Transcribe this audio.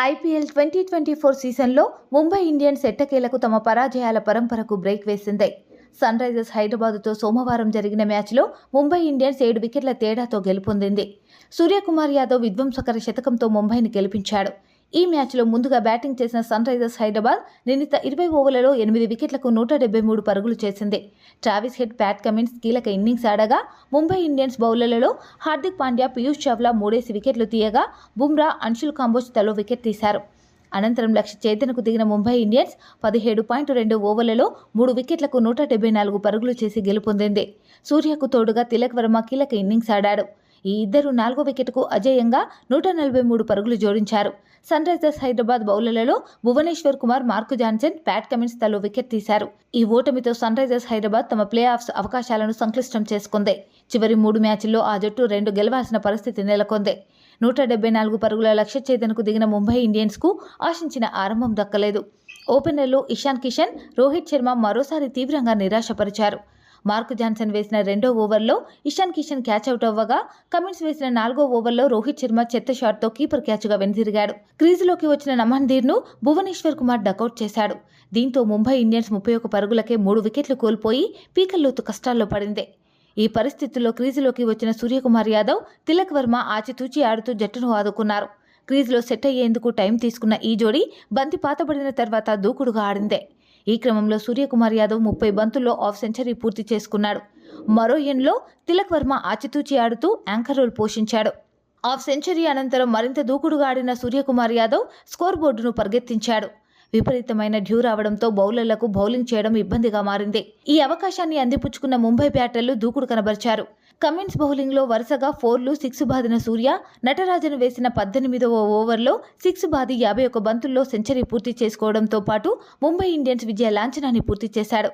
IPL twenty twenty four సీజన్లో Mumbai Indians ఎట్టకేలకు తమ పరాజయాల పరంపరకు బ్రేక్ వేసింది. సన్ రైజర్స్ హైదరాబాదుతో సోమవారం జరిగిన మ్యాచ్లో ముంబై ఇండియన్స్ ఏడు వికెట్ల తేడాతో గెలుపొందింది. సూర్యకుమార్ యాదవ్ విధ్వంసకర శతకంతో ముంబైని గెలిపించాడు. ఈ మ్యాచ్లో ముందుగా బ్యాటింగ్ చేసిన సన్ రైజర్స్ హైదరాబాద్ నిన్నత ఇరవై ఓవర్లలో ఎనిమిది వికెట్లకు నూట డెబ్బై మూడు పరుగులు చేసింది. ట్రావిస్ హెడ్ ప్యాట్ కమిన్స్ కీలక ఇన్నింగ్స్ ఆడగా ముంబై ఇండియన్స్ బౌలర్లలో హార్దిక్ పాండ్యా పీయూష్ చావ్లా మూడేసి వికెట్లు తీయగా బుమ్రా అన్షుల్ కాంబోజ్ తలో వికెట్ తీశారు. అనంతరం లక్ష్య చేతనకు దిగిన ముంబై ఇండియన్స్ పదిహేడు పాయింట్ రెండు ఓవర్లలో మూడు వికెట్లకు నూట డెబ్బై నాలుగు పరుగులు చేసి గెలుపొందింది. సూర్యకు తోడుగా తిలక్ వర్మ కీలక ఇన్నింగ్స్ ఆడాడు. ఈ ఇద్దరు నాలుగో వికెట్కు అజేయంగా నూట నలభై మూడు పరుగులు జోడించారు. సన్ రైజర్స్ హైదరాబాద్ బౌలర్లలో Bhuvneshwar Kumar Marco Jansen Pat Cummins తలో వికెట్ తీశారు. ఈ ఓటమితో సన్ రైజర్స్ హైదరాబాద్ తమ ప్లే ఆఫ్స్ అవకాశాలను సంక్లిష్టం చేసుకుంది. చివరి మూడు మ్యాచ్ల్లో ఆ జట్టు రెండు గెలవాల్సిన పరిస్థితి నెలకొంది. నూట డెబ్బై నాలుగు పరుగుల లక్ష్య ఛేదనకు దిగిన ముంబై ఇండియన్స్కు ఆశించిన ఆరంభం దక్కలేదు. ఓపెనర్లు ఇషాన్ కిషన్ రోహిత్ శర్మ మరోసారి తీవ్రంగా నిరాశపరిచారు. మార్క్ జాన్సన్ వేసిన రెండో ఓవర్లో ఇషాన్ కిషన్ క్యాచ్ అవుట్ అవ్వగా కమిన్స్ వేసిన నాలుగో ఓవర్లో రోహిత్ శర్మ చెత్త షాట్తో కీపర్ క్యాచ్గా వెనుదిరిగాడు. క్రీజులోకి వచ్చిన నమన్ధీర్ను భువనేశ్వర్ కుమార్ డకౌట్ చేశాడు. దీంతో ముంబై ఇండియన్స్ ముప్పై ఒక పరుగులకే మూడు వికెట్లు కోల్పోయి పీకల్లోతు కష్టాల్లో పడింది. ఈ పరిస్థితుల్లో క్రీజులోకి వచ్చిన సూర్యకుమార్ యాదవ్ తిలక్ వర్మ ఆచితూచి ఆడుతూ జట్టును ఆదుకున్నారు. క్రీజులో సెట్ అయ్యేందుకు టైం తీసుకున్న ఈ జోడీ బంతి పాతబడిన తర్వాత దూకుడుగా ఆడిందే. ఈ క్రమంలో సూర్యకుమార్ యాదవ్ ముప్పై బంతుల్లో ఆఫ్ సెంచరీ పూర్తి చేసుకున్నాడు. మరో ఎన్లో తిలక్ వర్మ ఆచితూచి ఆడుతూ యాంకర్ రోల్ పోషించాడు. ఆఫ్ సెంచరీ అనంతరం మరింత దూకుడుగా ఆడిన సూర్యకుమార్ యాదవ్ స్కోర్ బోర్డును పరిగెత్తించాడు. విపరీతమైన డ్యూ రావడంతో బౌలర్లకు బౌలింగ్ చేయడం ఇబ్బందిగా మారింది. ఈ అవకాశాన్ని అందిపుచ్చుకున్న ముంబై బ్యాటర్లు దూకుడు కనబరిచారు. కమిన్స్ బౌలింగ్లో వరుసగా ఫోర్లు సిక్స్ బాదిన సూర్య నటరాజన్ వేసిన పద్దెనిమిదవ ఓవర్లో సిక్స్ బాది యాభై ఒక బంతుల్లో సెంచరీ పూర్తి చేసుకోవడంతో పాటు ముంబై ఇండియన్స్ విజయ లాంఛనాన్ని పూర్తి చేశాడు.